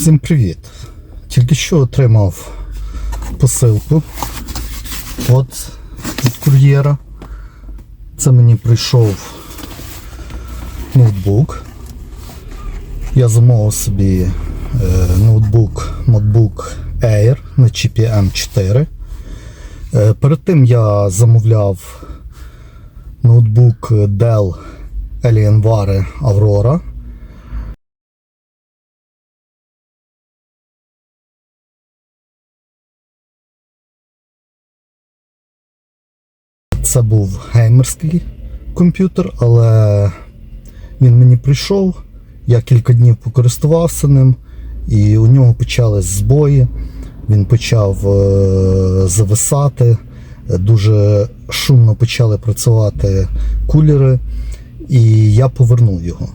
Всім привіт! Тільки що отримав посилку от від кур'єра. Це мені прийшов ноутбук. Я замовив собі е, ноутбук MacBook Air на чіпі M4. Е, перед тим я замовляв ноутбук Dell Alienware Aurora. Це був геймерський комп'ютер, але він мені прийшов. Я кілька днів покористувався ним, і у нього почались збої. Він почав е, зависати, дуже шумно почали працювати кулери, і я повернув його.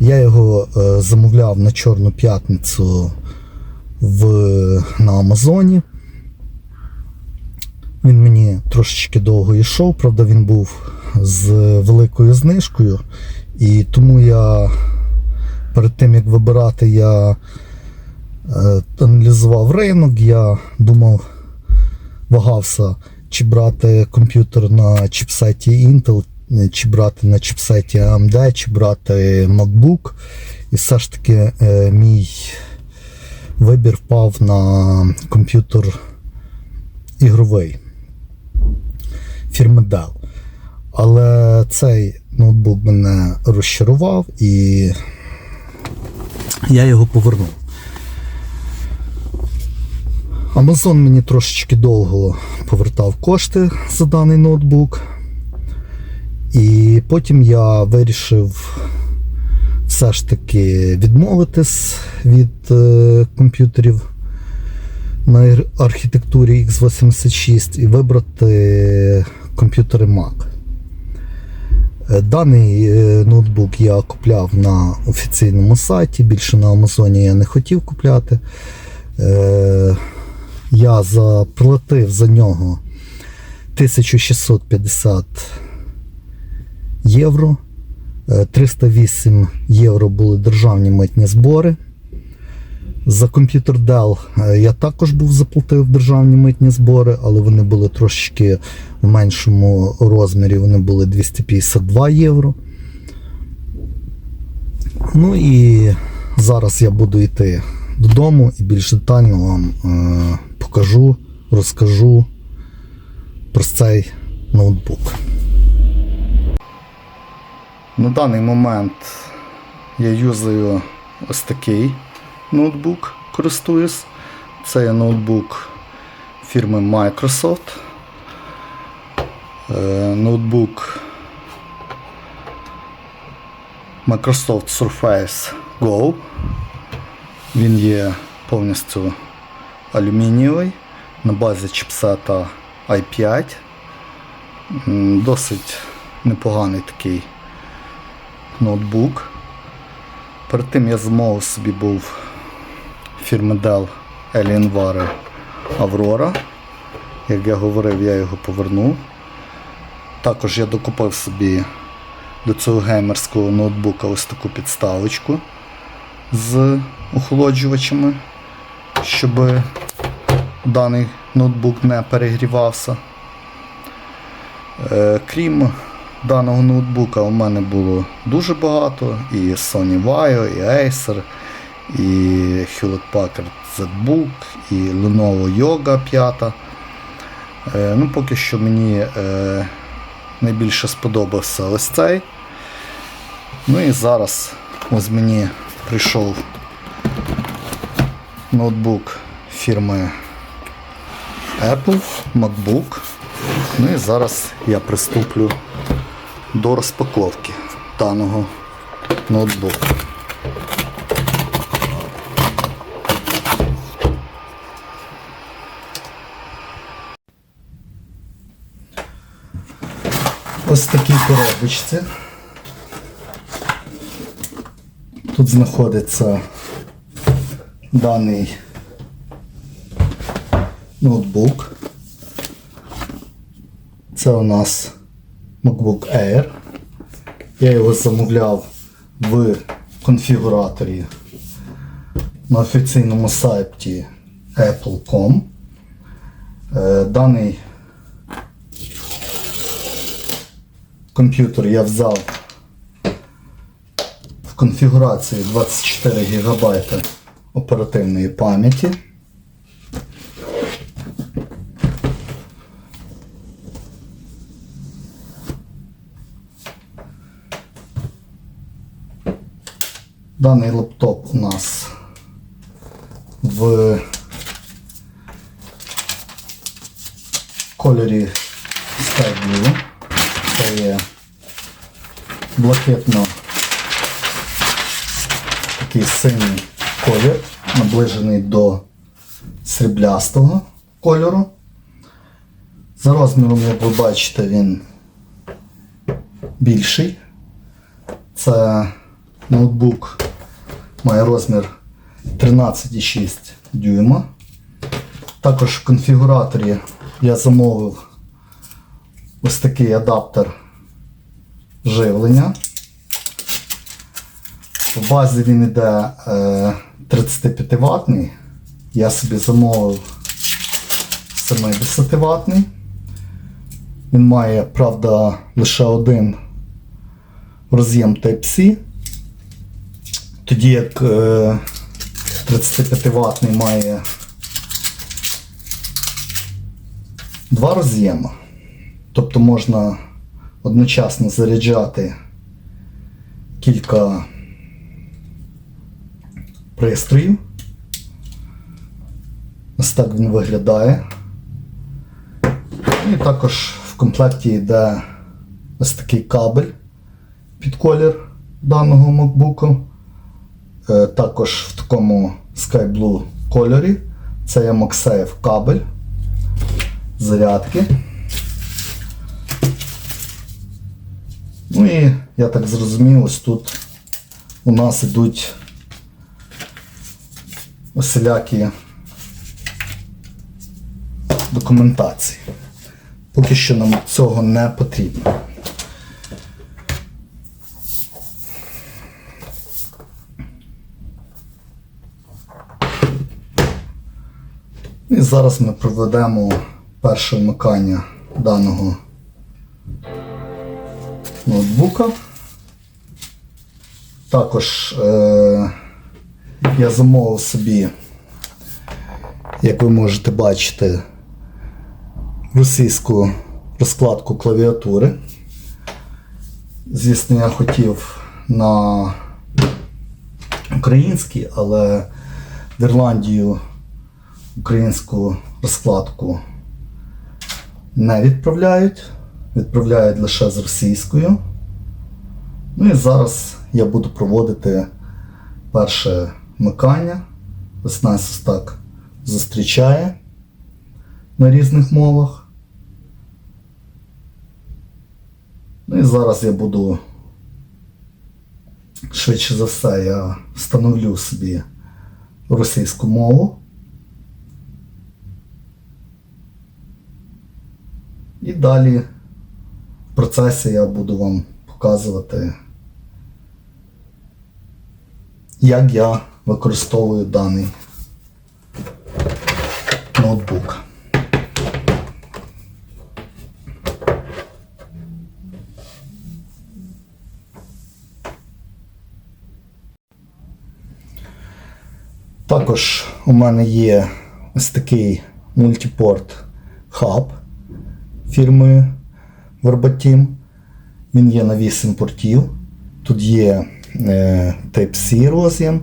Я його е, замовляв на Чорну п'ятницю в, на Амазоні. Він мені трошечки довго йшов, правда, він був з великою знижкою. І тому я перед тим як вибирати, я е, аналізував ринок, я думав, вагався, чи брати комп'ютер на чіпсеті Intel, е, чи брати на чіпсеті AMD, чи брати MacBook. І все ж таки е, мій вибір впав на комп'ютер ігровий фірми Dell. Але цей ноутбук мене розчарував і я його повернув. Amazon мені трошечки довго повертав кошти за даний ноутбук. І потім я вирішив все ж таки відмовитись від е, комп'ютерів на архітектурі x86 і вибрати комп'ютери Mac. Е, Даний е, ноутбук я купляв на офіційному сайті, більше на Амазоні я не хотів купляти. Е, Я заплатив за нього 1650 євро. Е, 308 євро були державні митні збори. За комп'ютер Dell е, я також був заплатив державні митні збори, але вони були трошечки в меншому розмірі, вони були 252 євро. Ну і зараз я буду йти додому і більш детально вам е, покажу, розкажу про цей ноутбук. На даний момент я юзаю ось такий ноутбук, користуюсь. Це є ноутбук фірми Microsoft. Е, Ноутбук Microsoft Surface Go. Він є повністю алюмінієвий на базі чіпсета i5. Досить непоганий такий ноутбук. Перед тим я замовив собі був фірми Dell Alienware Aurora. Як я говорив, я його повернув. Також я докупив собі до цього геймерського ноутбука ось таку підставочку з охолоджувачами, щоб даний ноутбук не перегрівався. Е, Крім даного ноутбука, у мене було дуже багато. І Sony Vaio, і Acer, і Hewlett Packard ZBook, і Lenovo Yoga 5. Е, Ну, поки що мені е, найбільше сподобався ось цей. Ну і зараз ось мені прийшов ноутбук фірми Apple, MacBook. Ну і зараз я приступлю до розпаковки даного ноутбуку. Ось такій коробочці. Тут знаходиться даний ноутбук. Це у нас MacBook Air. Я його замовляв в конфігураторі на офіційному сайті Apple.com. Е, Даний комп'ютер я взяв в конфігурації 24 ГБ оперативної пам'яті. Даний лаптоп у нас в кольорі Sky Blue. Є блакитно такий синій колір, наближений до сріблястого кольору. За розміром, як ви бачите, він більший. Це ноутбук має розмір 13,6 дюйма. Також в конфігураторі я замовив ось такий адаптер живлення. В базі він йде е, 35 ватний. Я собі замовив 70 ватний. Він має, правда, лише один роз'єм Type-C. Тоді як е, 35 ватний має два роз'єми. Тобто можна одночасно заряджати кілька пристроїв. Ось так він виглядає. І також в комплекті йде ось такий кабель під колір даного MacBook. Е, Також в такому Sky кольорі. Це є MagSafe кабель зарядки. Ну і я так зрозумів, ось тут у нас ідуть усілякі документації. Поки що нам цього не потрібно. І зараз ми проведемо перше вмикання даного ноутбука. Також е, я замовив собі, як ви можете бачити, російську розкладку клавіатури. Звісно, я хотів на українській, але в Ірландію українську розкладку не відправляють. Відправляють лише з російською. Ну і зараз я буду проводити перше вмикання. Ось нас так зустрічає на різних мовах. Ну і зараз я буду, швидше за все, я встановлю собі російську мову. І далі процесі я буду вам показувати, як я використовую даний ноутбук. Також у мене є ось такий мультипорт хаб фірмою Verbatim. Він є на 8 портів. Тут є е, Type-C роз'єм,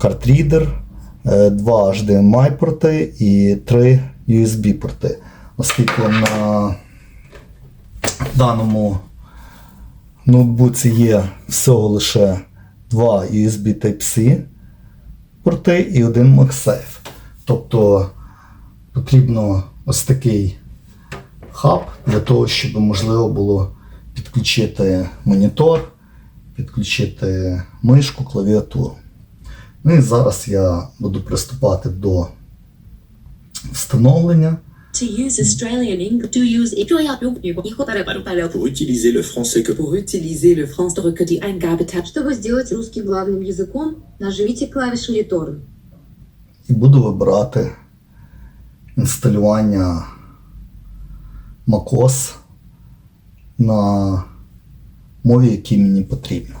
картрідер, е, 2 HDMI порти і 3 USB порти. Оскільки на даному ноутбуці є всього лише 2 USB Type-C порти і один MagSafe. Тобто потрібно ось такий хаб для того, щоб можливо було підключити монітор, підключити мишку, клавіатуру. Ну і зараз я буду приступати до встановлення. To use Australian English. To use Pour utiliser le français que pour utiliser le français. Чтобы сделать русским главным языком, нажмите клавишу Return. І буду вибирати інсталювання macOS на мові, якій мені потрібно.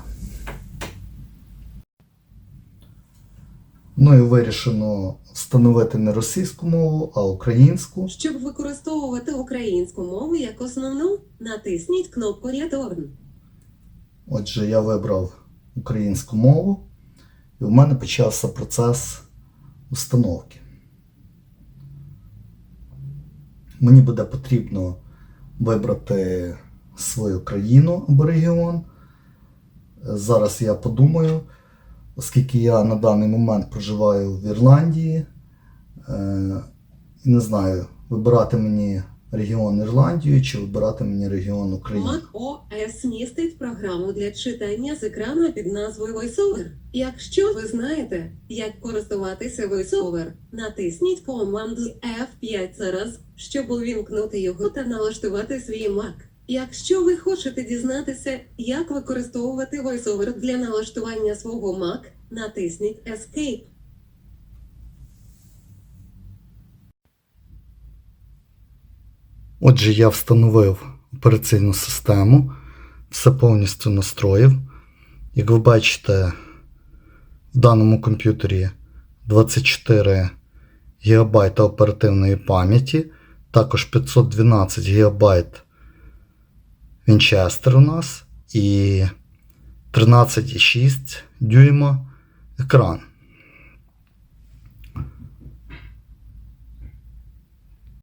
Ну і вирішено встановити не російську мову, а українську. Щоб використовувати українську мову як основну, натисніть кнопку Return. Отже, я вибрав українську мову, і в мене почався процес установки. Мені буде потрібно вибрати свою країну або регіон. Зараз я подумаю, оскільки я на даний момент проживаю в Ірландії, е, не знаю, вибирати мені регіон Ірландію чи вибирати мені регіон України. Mac OS містить програму для читання з екрану під назвою VoiceOver. Якщо ви знаєте, як користуватися VoiceOver, натисніть команду F5 зараз, щоб увімкнути його та налаштувати свій Mac. Якщо ви хочете дізнатися, як використовувати VoiceOver для налаштування свого Mac, натисніть Escape. Отже, я встановив операційну систему, все повністю настроїв. Як ви бачите, в даному комп'ютері 24 ГБ оперативної пам'яті, також 512 ГБ Winchester у нас і 13,6 дюйма екран.